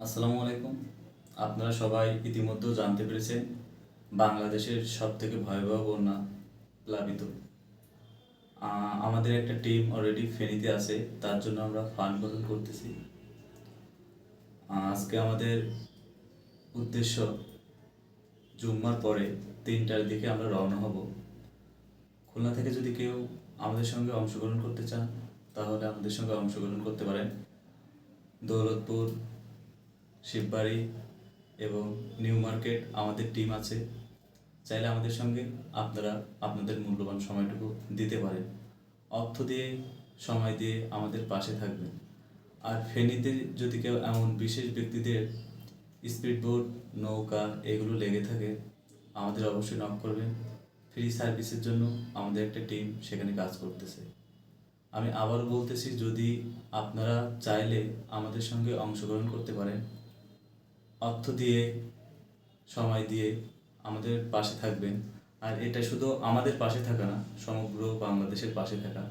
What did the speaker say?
আসসালামু আলাইকুম। আপনারা সবাই ইতিমধ্যেও জানতে পেরেছেন, বাংলাদেশের সব থেকে ভয়াবহ বন্যা প্লাবিত। আমাদের একটা টিম অলরেডি ফেনীতে আছে, তার জন্য আমরা ফান্ড বদল করতেছি। আজকে আমাদের উদ্দেশ্য, জুম্মার পরে তিনটার দিকে আমরা রওনা হব। খুলনা থেকে যদি কেউ আমাদের সঙ্গে অংশগ্রহণ করতে চান, তাহলে আমাদের সঙ্গে অংশগ্রহণ করতে পারেন। দৌলতপুর শিববাড়ি এবং নিউ মার্কেট আমাদের টিম আছে। চাইলে আমাদের সঙ্গে আপনারা আপনাদের মূল্যবান সময়টুকু দিতে পারেন। অর্থ দিয়ে, সময় দিয়ে আমাদের পাশে থাকবেন। আর ফেনীতে যদি কেউ এমন বিশেষ ব্যক্তিদের স্পিড বোট, নৌকা এগুলো লেগে থাকে, আমাদের অবশ্যই নক করবেন। ফ্রি সার্ভিসের জন্য আমাদের একটা টিম সেখানে কাজ করতেছে। আমি আবার বলতেছি, যদি আপনারা চাইলে আমাদের সঙ্গে অংশগ্রহণ করতে পারেন অর্থ দিয়ে, সময় দিয়ে আমাদের পাশে থাকবেন। আর এটা শুধু আমাদের পাশে থাকা না, সমগ্র বাংলাদেশের পাশে থাকা।